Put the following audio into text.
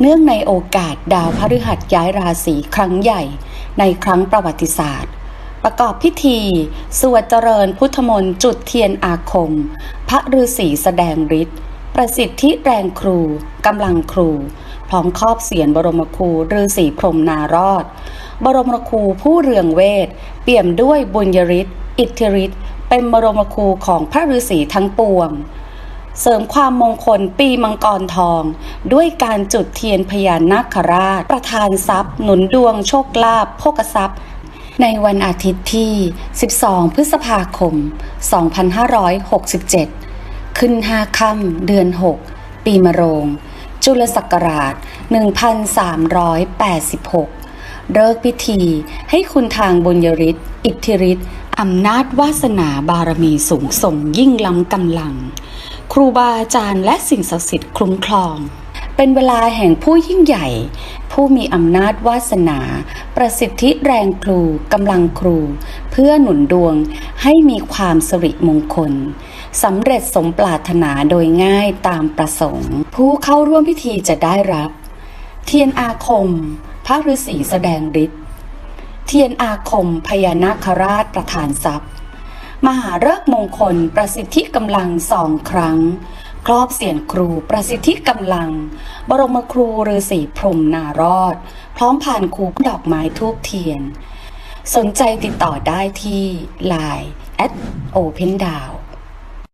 เนื่องในโอกาสดาวพฤหัสย้ายราศีครั้งใหญ่ในครั้งประวัติศาสตร์ ประกอบพิธี สวดเจริญพุทธมนต์จุดเทียนอาคม พระฤาษีแสดงฤทธิ์ประสิทธิแรงครูกำลังครู พร้อมครอบเสียนบรมครูฤาษีพรหมนารอด บรมครูผู้เรืองเวท เปี่ยมด้วยบุญยฤทธิ์อิทธิฤทธิ์เป็นบรมครูของพระฤาษีทั้งปวงเสริมความมงคลปีมังกรทอง ด้วยการจุดเทียนพญานาคราช ประทานทรัพย์ หนุนดวงโชคลาภโภกทรัพย์ ในวันอาทิตย์ที่ 12 พฤษภาคม 2567 ขึ้น5ค่ำเดือน 6 ปีมะโรง จุลศักราช 1386 เลิกพิธีให้คุณทางบุญยฤทธิ์อิทธิฤทธิ์อำนาจวาสนาบารมีสูงส่งยิ่งล้ำกำลัง ครูบาอาจารย์และสิ่งศักดิ์สิทธิ์คุ้มครอง เป็นเวลาแห่งผู้ยิ่งใหญ่ ผู้มีอำนาจวาสนา ประสิทธิแรงครูกำลังครู เพื่อหนุนดวงให้มีความสิริมงคลสำเร็จสมปรารถนาโดยง่ายตามประสงค์ ผู้เข้าร่วมพิธีจะได้รับ เทียนอาคม พระฤาษีแสดงฤทธิ์เทียนอาคมพญานาคราชประธานทรัพย์ มหาฤกษ์มงคลประสิทธิกำลังสองครั้ง ครอบเสียนครูประสิทธิกำลัง บรมครูฤาษีพรมนารอด พร้อมผ่านครูดอกไม้ทูบเทียน สนใจติดต่อได้ที่ Line at Open Down